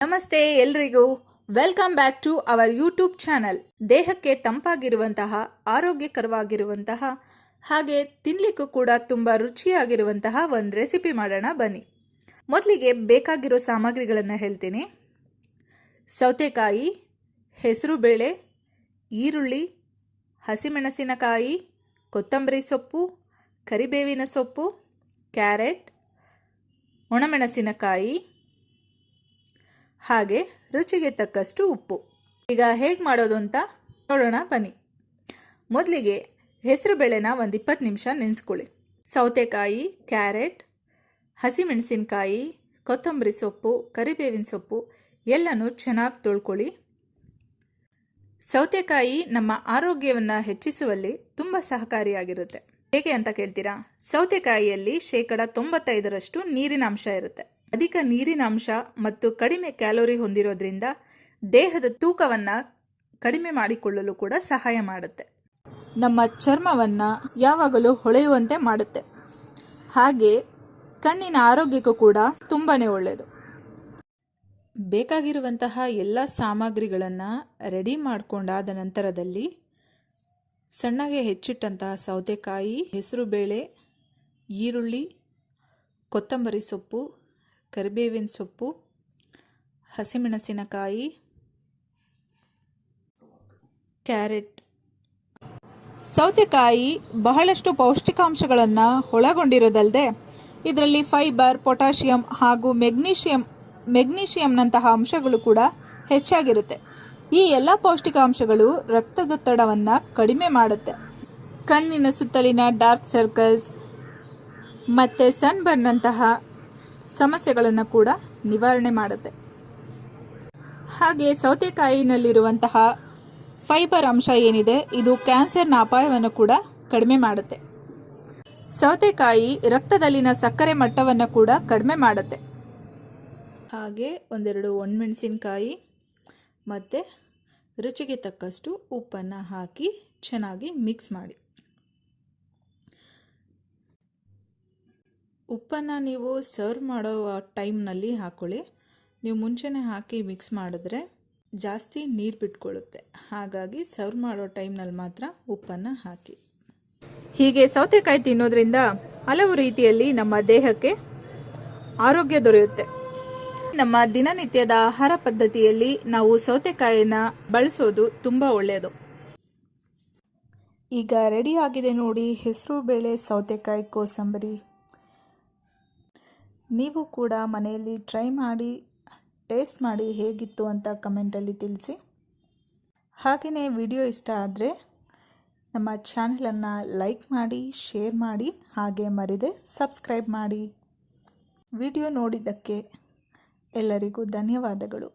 ನಮಸ್ತೆ ಎಲ್ರಿಗೂ. Welcome back to our YouTube channel ದೇಹಕ್ಕೆ ತಂಪಾಗಿರುವಂತಹ, ಆರೋಗ್ಯಕರವಾಗಿರುವಂತಹ, ಹಾಗೆ ತಿನ್ಲಿಕ್ಕೂ ಕೂಡ ತುಂಬ ರುಚಿಯಾಗಿರುವಂತಹ ಒಂದು ರೆಸಿಪಿ ಮಾಡೋಣ ಬನ್ನಿ. ಮೊದಲಿಗೆ ಬೇಕಾಗಿರೋ ಸಾಮಗ್ರಿಗಳನ್ನು ಹೇಳ್ತೀನಿ. ಸೌತೆಕಾಯಿ, ಹೆಸರುಬೇಳೆ, ಈರುಳ್ಳಿ, ಹಸಿಮೆಣಸಿನಕಾಯಿ, ಕೊತ್ತಂಬರಿ ಸೊಪ್ಪು, ಕರಿಬೇವಿನ ಸೊಪ್ಪು, ಕ್ಯಾರೆಟ್, ಒಣಮೆಣಸಿನಕಾಯಿ ಹಾಗೆ ರುಚಿಗೆ ತಕ್ಕಷ್ಟು ಉಪ್ಪು. ಈಗ ಹೇಗೆ ಮಾಡೋದು ಅಂತ ನೋಡೋಣ, ಬನ್ನಿ. ಮೊದಲಿಗೆ ಹೆಸರು ಬೇಳೆನ ಒಂದು ಇಪ್ಪತ್ತು ನಿಮಿಷ ನೆನೆಸ್ಕೊಳ್ಳಿ. ಸೌತೆಕಾಯಿ, ಕ್ಯಾರೆಟ್, ಹಸಿಮೆಣಸಿನಕಾಯಿ, ಕೊತ್ತಂಬರಿ ಸೊಪ್ಪು, ಕರಿಬೇವಿನ ಸೊಪ್ಪು ಎಲ್ಲನೂ ಚೆನ್ನಾಗಿ ತೊಳ್ಕೊಳ್ಳಿ. ಸೌತೆಕಾಯಿ ನಮ್ಮ ಆರೋಗ್ಯವನ್ನು ಹೆಚ್ಚಿಸುವಲ್ಲಿ ತುಂಬ ಸಹಕಾರಿಯಾಗಿರುತ್ತೆ. ಹೇಗೆ ಅಂತ ಕೇಳ್ತೀರಾ? ಸೌತೆಕಾಯಿಯಲ್ಲಿ ಶೇಕಡ ತೊಂಬತ್ತೈದರಷ್ಟು ನೀರಿನ ಅಂಶ ಇರುತ್ತೆ. ಅಧಿಕ ನೀರಿನ ಅಂಶ ಮತ್ತು ಕಡಿಮೆ ಕ್ಯಾಲೋರಿ ಹೊಂದಿರೋದ್ರಿಂದ ದೇಹದ ತೂಕವನ್ನು ಕಡಿಮೆ ಮಾಡಿಕೊಳ್ಳಲು ಕೂಡ ಸಹಾಯ ಮಾಡುತ್ತೆ. ನಮ್ಮ ಚರ್ಮವನ್ನು ಯಾವಾಗಲೂ ಹೊಳೆಯುವಂತೆ ಮಾಡುತ್ತೆ. ಹಾಗೆ ಕಣ್ಣಿನ ಆರೋಗ್ಯಕ್ಕೂ ಕೂಡ ತುಂಬಾ ಒಳ್ಳೆಯದು ಬೇಕಾಗಿರುವಂತಹ ಎಲ್ಲ ಸಾಮಗ್ರಿಗಳನ್ನು ರೆಡಿ ಮಾಡಿಕೊಂಡಾದ ನಂತರದಲ್ಲಿ ಸಣ್ಣಗೆ ಹೆಚ್ಚಿಟ್ಟಂತಹ ಸೌತೆಕಾಯಿ, ಹೆಸರುಬೇಳೆ, ಈರುಳ್ಳಿ, ಕೊತ್ತಂಬರಿ ಸೊಪ್ಪು ಕರಿಬೇವಿನ ಸೊಪ್ಪು, ಹಸಿಮೆಣಸಿನಕಾಯಿ, ಕ್ಯಾರೆಟ್. ಸೌತೆಕಾಯಿ ಬಹಳಷ್ಟು ಪೌಷ್ಟಿಕಾಂಶಗಳನ್ನು ಒಳಗೊಂಡಿರೋದಲ್ಲದೆ ಇದರಲ್ಲಿ ಫೈಬರ್, ಪೊಟ್ಯಾಷಿಯಂ ಹಾಗೂ ಮೆಗ್ನೀಷಿಯಂ, ಮೆಗ್ನೀಷಿಯಂನಂತಹ ಅಂಶಗಳು ಕೂಡ ಹೆಚ್ಚಾಗಿರುತ್ತೆ. ಈ ಎಲ್ಲ ಪೌಷ್ಟಿಕಾಂಶಗಳು ರಕ್ತದೊತ್ತಡವನ್ನು ಕಡಿಮೆ ಮಾಡುತ್ತೆ. ಕಣ್ಣಿನ ಸುತ್ತಲಿನ ಡಾರ್ಕ್ ಸರ್ಕಲ್ಸ್ ಮತ್ತು ಸನ್ಬರ್ನ್ನಂತಹ ಸಮಸ್ಯೆಗಳನ್ನು ಕೂಡ ನಿವಾರಣೆ ಮಾಡುತ್ತೆ. ಹಾಗೆ ಸೌತೆಕಾಯಿನಲ್ಲಿರುವಂತಹ ಫೈಬರ್ ಅಂಶ ಏನಿದೆ, ಇದು ಕ್ಯಾನ್ಸರ್ನ ಅಪಾಯವನ್ನು ಕೂಡ ಕಡಿಮೆ ಮಾಡುತ್ತೆ. ಸೌತೆಕಾಯಿ ರಕ್ತದಲ್ಲಿನ ಸಕ್ಕರೆ ಮಟ್ಟವನ್ನು ಕೂಡ ಕಡಿಮೆ ಮಾಡುತ್ತೆ. ಹಾಗೆ ಒಂದೆರಡು ಒಣಮೆಣಸಿನಕಾಯಿ ಮತ್ತು ರುಚಿಗೆ ತಕ್ಕಷ್ಟು ಉಪ್ಪನ್ನು ಹಾಕಿ ಚೆನ್ನಾಗಿ ಮಿಕ್ಸ್ ಮಾಡಿ. ಉಪ್ಪನ್ನು ನೀವು ಸರ್ವ್ ಮಾಡೋ ಟೈಮ್ನಲ್ಲಿ ಹಾಕ್ಕೊಳ್ಳಿ ನೀವು ಮುಂಚೆನೇ ಹಾಕಿ ಮಿಕ್ಸ್ ಮಾಡಿದ್ರೆ ಜಾಸ್ತಿ ನೀರು ಬಿಟ್ಕೊಳ್ಳುತ್ತೆ ಹಾಗಾಗಿ ಸರ್ವ್ ಮಾಡೋ ಟೈಮ್ನಲ್ಲಿ ಮಾತ್ರ ಉಪ್ಪನ್ನು ಹಾಕಿ. ಹೀಗೆ ಸೌತೆಕಾಯಿ ತಿನ್ನೋದ್ರಿಂದ ಹಲವು ರೀತಿಯಲ್ಲಿ ನಮ್ಮ ದೇಹಕ್ಕೆ ಆರೋಗ್ಯ ದೊರೆಯುತ್ತೆ. ನಮ್ಮ ದಿನನಿತ್ಯದ ಆಹಾರ ಪದ್ಧತಿಯಲ್ಲಿ ನಾವು ಸೌತೆಕಾಯಿನ ಬಳಸೋದು ತುಂಬ ಒಳ್ಳೆಯದು. ಈಗ ರೆಡಿ ಆಗಿದೆ ನೋಡಿ ಹೆಸರು, ಬೇಳೆ, ಸೌತೆಕಾಯಿ, ಕೋಸಂಬರಿ. ನೀವು ಕೂಡ ಮನೆಯಲ್ಲಿ ಟ್ರೈ ಮಾಡಿ ಟೇಸ್ಟ್ ಮಾಡಿ ಹೇಗಿತ್ತು ಅಂತ ಕಮೆಂಟಲ್ಲಿ ತಿಳಿಸಿ. ಹಾಗೆಯೇ ವಿಡಿಯೋ ಇಷ್ಟ ಆದರೆ ನಮ್ಮ ಚಾನಲನ್ನು ಲೈಕ್ ಮಾಡಿ ಶೇರ್ ಮಾಡಿ, ಹಾಗೆ ಮರಿದೆ ಸಬ್ಸ್ಕ್ರೈಬ್ ಮಾಡಿ. ವಿಡಿಯೋ ನೋಡಿದ್ದಕ್ಕೆ ಎಲ್ಲರಿಗೂ ಧನ್ಯವಾದಗಳು.